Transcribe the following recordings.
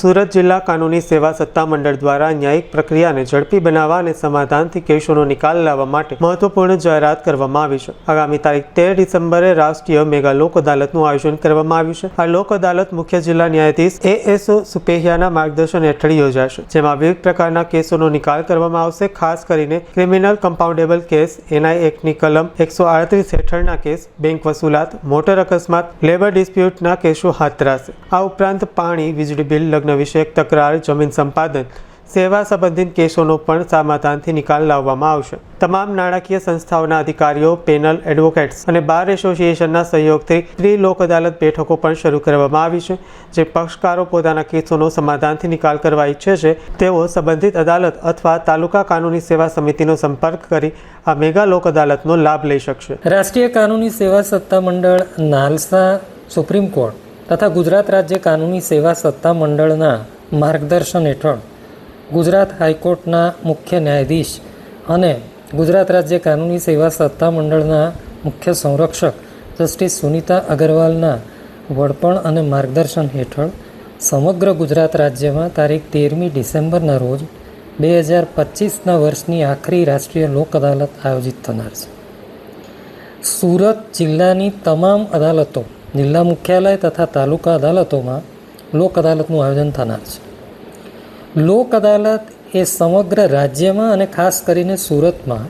સુરત જિલ્લા કાનૂની સેવા સત્તા મંડળ દ્વારા ન્યાયિક પ્રક્રિયાને ઝડપી બનાવવા અને સમાધાનથી કેસોનો નિકાલ લાવવા માટે મહત્વપૂર્ણ જાહેરાત કરવામાં આવી છે. આગામી તારીખ તેર ડિસેમ્બરે રાષ્ટ્રીય મેગા લોક અદાલતનું આયોજન કરવામાં આવ્યું છે. આ લોક અદાલત મુખ્ય જિલ્લા ન્યાયાધીશ એ એસ સુપેહિયાના માર્ગદર્શન હેઠળ યોજાશે, જેમાં વિવિધ પ્રકારના કેસોનો નિકાલ કરવામાં આવશે, ખાસ કરીને ક્રિમિનલ કમ્પાઉન્ડેબલ કેસ, એનઆઈ એક્ટની કલમ એકસો આડત્રીસ હેઠળના કેસ, બેંક વસૂલાત, મોટર અકસ્માત, લેબર ડિસ્પ્યુટના કેસો હાથ ધરાશે. આ ઉપરાંત પાણી, વીજળી બિલ લગ્ન વિષયક તકરાર જમીન સંપાદન, સેવા સંબંધિત કેસોનો પણ સમાધાનથી નિકાલ લાવવામાં આવશે. તમામ નાણાકીય સંસ્થાઓના અધિકારીઓ, પેનલ એડવોકેટ્સ અને બાર એસોસિએશનના સહયોગથી ત્રિ અદાલત બેઠકો પણ શરૂ કરવામાં આવી છે, જે પક્ષકારો પોતાના કેસોનો સમાધાનથી નિકાલ કરવા ઈચ્છે છે. તેઓ સંબંધિત અદાલત અથવા તાલુકા કાનૂની સેવા સમિતિનો સંપર્ક કરી આ મેગા લોક અદાલતનો લાભ લઈ શકશે. રાષ્ટ્રીય કાનૂની સેવા સત્તા મંડળ નાલસા સુપ્રીમ કોર્ટ તથા ગુજરાત રાજ્ય કાનૂની સેવા સત્તા મંડળના માર્ગદર્શન હેઠળ ગુજરાત હાઈકોર્ટના મુખ્ય ન્યાયાધીશ અને ગુજરાત રાજ્ય કાનૂની સેવા સત્તા મંડળના મુખ્ય સંરક્ષક જસ્ટિસ સુનિતા અગરવાલના વડપણ અને માર્ગદર્શન હેઠળ સમગ્ર ગુજરાત રાજ્યમાં તારીખ તેરમી ડિસેમ્બરના રોજ બે હજાર પચીસના વર્ષની આખરી રાષ્ટ્રીય લોક અદાલત આયોજિત થનાર છે. સુરત જિલ્લાની તમામ અદાલતો જિલ્લા મુખ્યાલય તથા તાલુકા અદાલતોમાં લોક અદાલતનું આયોજન થનાર છે. લોક અદાલત એ સમગ્ર રાજ્યમાં અને ખાસ કરીને સુરતમાં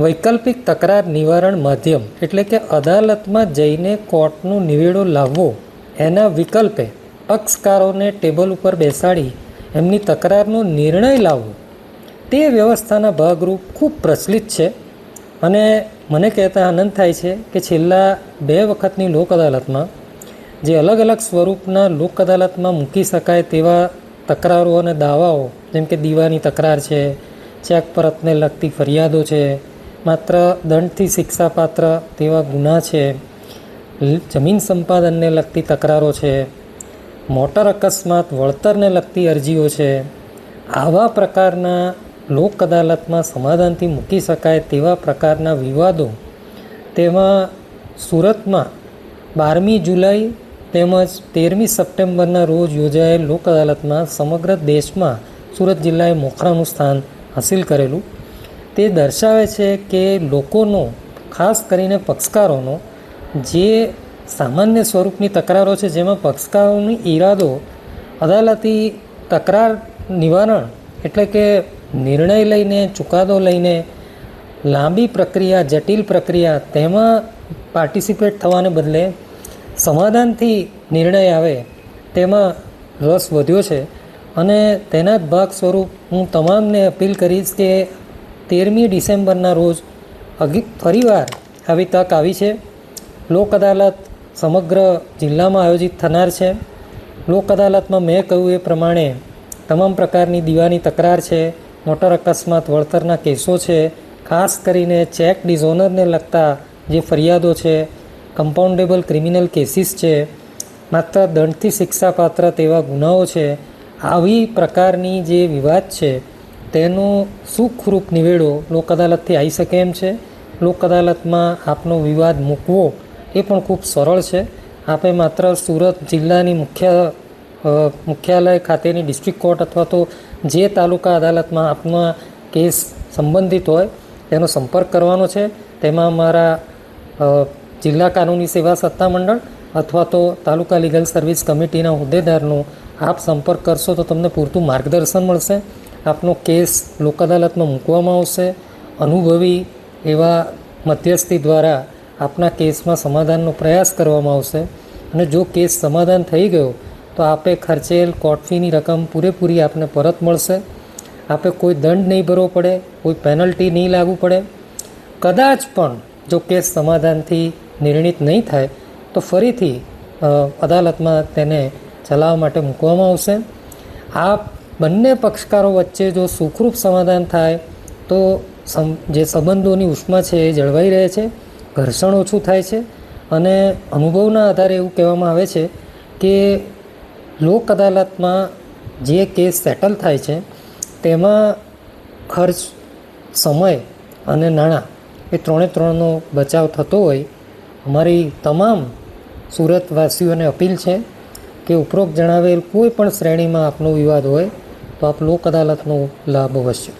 વૈકલ્પિક તકરાર નિવારણ માધ્યમ એટલે કે અદાલતમાં જઈને કોર્ટનો નિવેડો લાવવો એના વિકલ્પે પક્ષકારોને ટેબલ ઉપર બેસાડી એમની તકરારનો નિર્ણય લાવવો તે વ્યવસ્થાના ભાગરૂપ ખૂબ પ્રચલિત છે. અને મને કહેતા આનંદ થાય છે કે છેલ્લા બે વખતની લોક અદાલતમાં જે અલગ અલગ સ્વરૂપના લોક અદાલતમાં મૂકી શકાય તેવા તકરારો અને દાવાઓ, જેમ કે દીવાની તકરાર છે, ચેક પરતને લગતી ફરિયાદો છે, માત્ર દંડથી શિક્ષાપાત્ર તેવા ગુના છે જમીન સંપાદનને લગતી તકરારો છે, મોટર અકસ્માત, વળતરને લગતી અરજીઓ છે, આવા પ્રકારના લોક અદાલતમાં સમાધાનથી મૂકી શકાય તેવા પ્રકારના વિવાદો, તેમાં સુરતમાં બારમી જુલાઈ તેમજ તેરમી સપ્ટેમ્બરના રોજ યોજાયેલ લોક અદાલતમાં સમગ્ર દેશમાં સુરત જિલ્લાએ મોખરાનું સ્થાન હાસિલ કરેલું. તે દર્શાવે છે કે લોકોનો, ખાસ કરીને પક્ષકારોનો, જે સામાન્ય સ્વરૂપની તકરારો છે, જેમાં પક્ષકારોની ઈરાદો અદાલતી તકરાર નિવારણ એટલે કે નિર્ણય લઈને, ચુકાદો લઈને, લાંબી પ્રક્રિયા, જટિલ પ્રક્રિયા, તેમાં પાર્ટિસિપેટ થવાને બદલે સમાધાનથી નિર્ણય આવે, તેમાં રસ વધ્યો છે. અને તેના જ ભાગ સ્વરૂપ હું તમામને અપીલ કરીશ કે તેરમી ડિસેમ્બરના રોજ અગી, ફરીવાર આવી તક આવી છે. લોક અદાલત સમગ્ર જિલ્લામાં આયોજિત થનાર છે. લોક અદાલતમાં મેં કહ્યું એ પ્રમાણે તમામ પ્રકારની દીવાની તકરાર છે. મોટર અકસ્માત વળતરના કેસો છે, ખાસ કરીને ચેક ડિઝોનરને લગતા જે ફરિયાદો છે કમ્પાઉન્ડેબલ ક્રિમિનલ કેસીસ છે, માત્ર દંડથી શિક્ષાપાત્ર તેવા ગુનાઓ છે, આવી પ્રકારની જે વિવાદ છે, તેનો સુખરૂપ નિવેડો લોક અદાલતથી આવી શકે એમ છે. લોક અદાલતમાં આપનો વિવાદ મૂકવો એ પણ ખૂબ સરળ છે. આપે માત્ર સુરત જિલ્લાની મુખ્ય મુખ્યાલય ખાતેની ડિસ્ટ્રિક્ટ કોર્ટ અથવા તો જે તાલુકા અદાલતમાં આપના કેસ સંબંધિત હોય, તેનો સંપર્ક કરવાનો છે. તેમાં અમારા જિલ્લા કાનૂની સેવા સત્તામંડળ અથવા તો તાલુકા લીગલ સર્વિસ કમિટીના હોદ્દેદારનો આપ સંપર્ક કરશો તો તમને પૂરતું માર્ગદર્શન મળશે. આપનો કેસ લોક અદાલતમાં મૂકવામાં આવશે. અનુભવી એવા મધ્યસ્થી દ્વારા આપના કેસમાં સમાધાનનો પ્રયાસ કરવામાં આવશે. અને જો કેસ સમાધાન થઈ ગયો તો આપે ખર્ચેલ કોટફીની રકમ પૂરેપૂરી આપને પરત મળશે. આપે કોઈ દંડ નહીં ભરવો પડે, કોઈ પેનલ્ટી નહીં લાગુ પડે. કદાચ પણ જો કેસ સમાધાનથી નિર્ણિત નહીં થાય, તો ફરીથી અદાલતમાં તેને ચલાવવા માટે મૂકવામાં આવશે. આ બંને પક્ષકારો વચ્ચે જો સુખરૂપ સમાધાન થાય, તો જે સંબંધોની ઉષ્મા છે એ જળવાઈ રહે છે, ઘર્ષણ ઓછું થાય છે. અને અનુભવના આધારે એવું કહેવામાં આવે છે કે લોક અદાલતમાં જે કેસ સેટલ થાય છે, તેમાં ખર્ચ, સમય અને નાણાં એ ત્રણે ત્રણનો બચાવ થતો હોય, અમારી તમામ સુરતવાસીઓને અપીલ છે કે ઉપરોક્ત જણાવેલ કોઈ પણ શ્રેણીમાં આપનો વિવાદ હોય, તો આપ લોક અદાલતનો લાભ અવશ્ય.